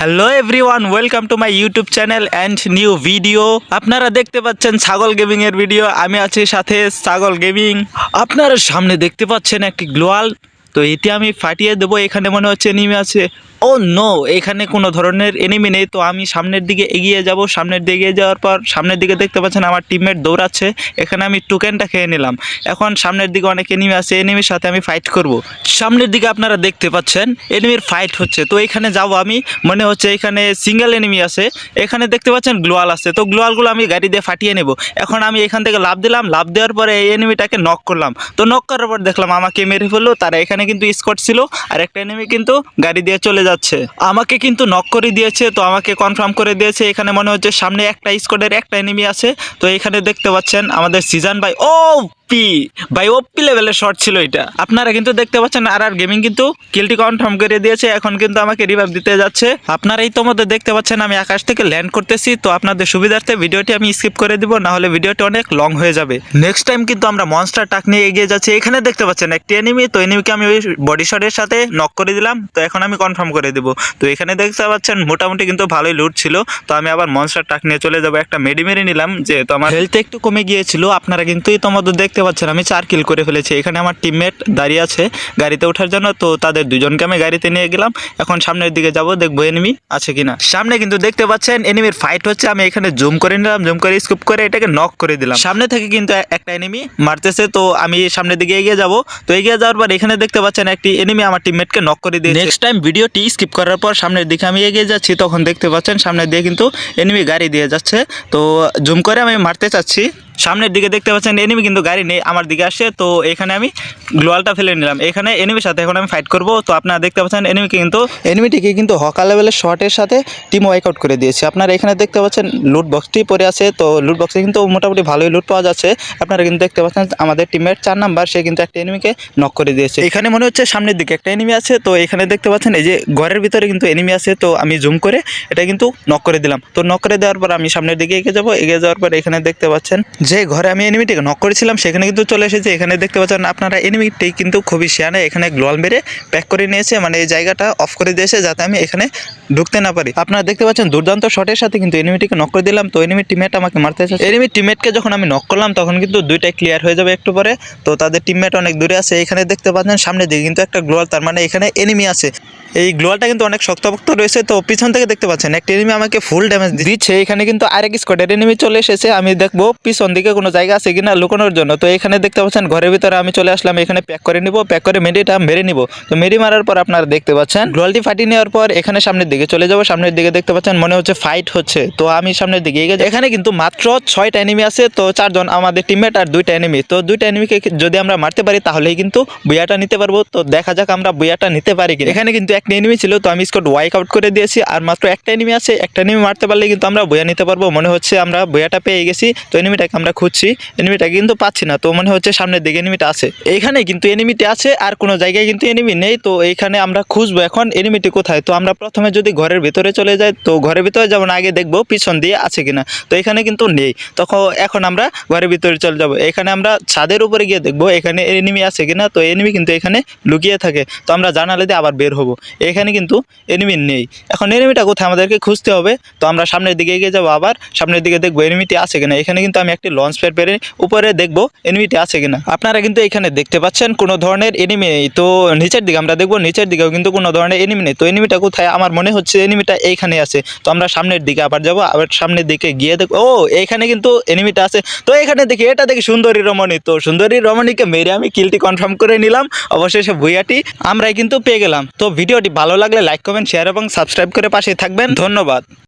Hello everyone welcome to my YouTube channel and new video আপনারা দেখতে পাচ্ছেন ছাগল গেমিং এর ভিডিও আমি আছি সাথে ছাগল গেমিং আপনারা সামনে দেখতে পাচ্ছেন একটি গ্লোয়াল, তো এটি আমি ফাটিয়ে দেবো, এখানে মনে হচ্ছে নিমে আছে। ও নো এখানে কোনো ধরনের এনিমি নেই। তো আমি সামনের দিকে এগিয়ে যাব। সামনের দিকে এগিয়ে যাওয়ার পর সামনের দিকে দেখতে পাচ্ছেন আমার টিমমেট দৌড়াচ্ছে। এখানে আমি টোকেনটা খেয়ে নিলাম। এখন সামনের দিকে অনেক এনিমি আছে। এনিমির সাথে আমি ফাইট করব। সামনের দিকে আপনারা দেখতে পাচ্ছেন এনিমির ফাইট হচ্ছে। তো এখানে যাব আমি। মনে হচ্ছে এখানে সিঙ্গেল এনিমি আছে। এখানে দেখতে পাচ্ছেন গ্লোয়াল আছে। তো গ্লোয়ালগুলো আমি গাড়ি দিয়ে ফাটিয়ে নেব। এখন আমি এখান থেকে লাভ দিলাম। লাভ দেওয়ার পরে এই এনিমিটাকে নক করলাম। তো নক করার পর দেখলাম আমাকে মেরে ফেলল। তারা এখানে কিন্তু স্কট ছিল। আর একটা এনিমি কিন্তু গাড়ি দিয়ে চলে যাচ্ছে। আমাকে কিন্তু নক করে দিয়েছে, তো আমাকে কনফার্ম করে দিয়েছে। এখানে মনে হচ্ছে সামনে একটা স্কোয়াডের একটা এনিমি আছে। তো এখানে দেখতে পাচ্ছেন আমাদের সিজন ভাই। ও! পি ভাই ওপি লেভেলের শট ছিল এটা। আপনারা কিন্তু দেখতে পাচ্ছেন আর আর গেমিং কিন্তু কিলটি কনফার্ম করে দিয়েছে, এখন কিন্তু আমাকে রিভাইভ দিতে যাচ্ছে। আপনারা এই তোমাদের দেখতে পাচ্ছেন, আমি আকাশ থেকে ল্যান্ড করতেছি, তো আপনাদের সুবিধার্থে ভিডিওটি আমি স্কিপ করে দিব না হলে ভিডিওটি অনেক লং হয়ে যাবে। নেক্সট টাইম কিন্তু আমরা মনস্টার টাক নিয়ে এগিয়ে যাচ্ছি। এখানে দেখতে পাচ্ছেন একটি এনিমি তো এনিমিকে আমি ওই বডি শটের সাথে নক করে দিলাম, তো এখন আমি কনফার্ম করে দিব। তো এখানে দেখতে পাচ্ছেন মোটামুটি কিন্তু ভালোই লুট ছিল, তো আমি আবার মনস্টার টাক নিয়ে চলে যাব। একটা মেডি মেরে নিলাম যে তো আমার হেলথ একটু কমে গিয়েছিল, আপনারা কিন্তু এই তোমাদের দেখতে পাচ্ছেন, আমি চার কিল করে ফেলেছি। এখানে আমার টিমমেট দাঁড়িয়ে আছে গাড়িতে ওঠার জন্য, তো তাদের দুজনকে আমি গাড়িতে নিয়ে গেলাম। এখন সামনের দিকে যাব, দেখব এনিমি আছে কিনা। সামনে কিন্তু দেখতে পাচ্ছেন এনিমির ফাইট হচ্ছে, আমি এখানে জুম করে নিলাম জুম করে স্কুপ করে এটাকে নক করে দিলাম। সামনে থেকে কিন্তু একটা এনিমি মারতেছে, তো আমি সামনের দিকে এগিয়ে যাব। তো এগিয়ে যাওয়ার পর এখানে দেখতে পাচ্ছেন, একটি এনিমি আমার টিমমেটকে নক করে দিয়ে নেক্সট টাইম ভিডিওটি স্কিপ করার পর সামনের দিকে আমি এগিয়ে যাচ্ছি, তখন দেখতে পাচ্ছেন সামনে দিয়ে কিন্তু এনিমি গাড়ি দিয়ে যাচ্ছে। তো জুম করে আমি মারতে চাচ্ছি। সামনের দিকে দেখতে পাচ্ছেন এনিমি কিন্তু গাড়ি নেই আমার দিকে আসছে। তো এখানে আমি গ্লোয়ালটা ফেলে নিলাম। এখানে এনিমির সাথে এখন আমি ফাইট করব। তো আপনারা দেখতে পাচ্ছেন এনিমিকে কিন্তু এনিমিটিকে কিন্তু হকা লেভেলের শটের সাথে টিম ওয়াইকআউট করে দিয়েছে। আপনারা এখানে দেখতে পাচ্ছেন লুট বক্সটি পড়ে আছে। তো লুট বক্সে কিন্তু মোটামুটি ভালোই লুট পাওয়া যাচ্ছে। আপনারা কিন্তু দেখতে পাচ্ছেন আমাদের টিমের চার নাম্বার সে কিন্তু একটা এনিমিকে নক করে দিয়েছে। এখানে মনে হচ্ছে সামনের দিকে একটা এনিমি আছে। তো এখানে দেখতে পাচ্ছেন এই যে ঘরের ভিতরে কিন্তু এনিমি আছে। তো আমি জুম করে এটা কিন্তু নক করে দিলাম। তো নক করে দেওয়ার পর আমি সামনের দিকে এগিয়ে যাব। এগিয়ে যাওয়ার পর এখানে দেখতে পাচ্ছেন যে ঘরে আমি এনিমিটিকে নক করেছিলাম, সেখানে কিন্তু চলে এসেছে। এখানে দেখতে পাচ্ছেন আপনারা এনিমিটি কিন্তু খুবই শিয়ানে এখানে গ্লোয়াল মেরে প্যাক করে নিয়েছে মানে এই জায়গাটা অফ করে দিয়েছে যাতে আমি এখানে ঢুকতে না পারি। আপনারা দেখতে পাচ্ছেন দুর্দান্ত শটের সাথে কিন্তু এনিমিটিকে নক করে দিলাম। তো এনিমি টিমমেট আমাকে মারতে চাচ্ছে। এনিমি টিমমেটকে যখন আমি নক করলাম, তখন কিন্তু দুইটাই ক্লিয়ার হয়ে যাবে একটু পরে। তো তাদের টিমমেট অনেক দূরে আছে, এখানে দেখতে পাচ্ছেন সামনে দিকে কিন্তু একটা গ্লোয়াল তার মানে এখানে এনিমি আছে। এই গ্লোয়ালটা কিন্তু অনেক শক্তপোক্ত রয়েছে, তো পিছন থেকে দেখতে পাচ্ছেন, একটা এনিমি আমাকে ফুল ড্যামেজ দিচ্ছে। এখানে কিন্তু আরেক স্কোয়াডের এনিমি চলে এসেছে, আমি দেখব পিছন দিকে কোনো জায়গা আছে কিনা লুকানোর জন্য। তো এখানে দেখতে পাচ্ছেন, ঘরের ভিতরে আমি চলে আসলাম, এখানে প্যাক করে নিব। প্যাক করে মেডিটা মেরে নিব। তো মেরি মারার পর আপনারা দেখতে পাচ্ছেন গ্লোয়ালটি ফাটিয়ে নেওয়ার পর এখানে সামনের দিকে চলে যাব। সামনের দিকে দেখতে পাচ্ছেন, মনে হচ্ছে ফাইট হচ্ছে। তো আমি সামনের দিকে এগিয়ে। এখানে কিন্তু মাত্র ছয়টা এনিমি আছে। তো চারজন আমাদের টিমমেট আর দুইটা এনিমি তো দুইটা এনিমিকে যদি আমরা মারতে পারি, তাহলেই কিন্তু বুয়াটা নিতে পারব। তো দেখা যাক আমরা বুয়াটা নিতে পারি কিনা। এখানে কিন্তু একটা এনিমি ছিল, তো আমি স্কট ওয়াইক আউট করে দিয়েছি। আর মাত্র একটা এনিমি আছে। একটা এনিমি মারতে পারলে কিন্তু আমরা বইয়া নিতে পারব। মনে হচ্ছে আমরা বইয়াটা পেয়ে গেছি। তো এনিমিটাকে আমরা খুঁজছি এনিমিটাকে কিন্তু পাচ্ছি না। তো মনে হচ্ছে সামনের দিকে এনিমিটা আছে। এইখানে কিন্তু এনিমিটি আছে আর কোনো জায়গায় কিন্তু এনিমি নেই। তো এইখানে আমরা খুঁজবো এখন এনিমিটি কোথায়? তো আমরা প্রথমে যদি ঘরের ভিতরে চলে যাই, তো ঘরের ভিতরে যেমন আগে দেখব পিছন দিয়ে আছে কিনা। তো এখানে কিন্তু নেই। তখন এখন আমরা ঘরের ভিতরে চলে যাব। এখানে আমরা ছাদের উপরে গিয়ে দেখব এখানে এনিমি আছে কিনা। তো এনিমি কিন্তু এখানে লুকিয়ে থাকে। তো আমরা জানালে দিয়ে আবার বের হব। এখানে কিন্তু এনিমি নেই। এখন এনিমিটা কোথায়? আমাদেরকে খুঁজতে হবে। তো আমরা সামনের দিকে এগিয়ে যাব আবার। সামনের দিকে দেখব এনিমিটি আছে কিনা। এখানে কিন্তু আমি একটি লঞ্চ প্যাড পেরে উপরে দেখব এনিমিটি আছে কিনা। আপনারা কিন্তু এখানে দেখতে পাচ্ছেন কোনো ধরনের এনিমি নেই। তো নিচের দিকে আমরা দেখব, নিচের দিকেও কিন্তু কোনো ধরনের এনিমি নেই। তো এনিমিটা কোথায়? আমার মনে হচ্ছে এনিমিটা এইখানে আছে। তো আমরা সামনের দিকে আবার যাব, আবার সামনের দিকে গিয়ে দেখব ও, এইখানে কিন্তু এনিমিটা আছে। তো এখানে দেখি, এটা দেখি সুন্দরী রমণী। তো সুন্দরী রমণীকে মেরে আমি কিলটি কনফার্ম করে নিলাম। অবশেষে ভুইয়াটি আমরাই কিন্তু পেয়ে গেলাম। তো ভিডিওটি ভালো লাগলে লাইক কমেন্ট শেয়ার এবং সাবস্ক্রাইব করে পাশে থাকবেন। ধন্যবাদ।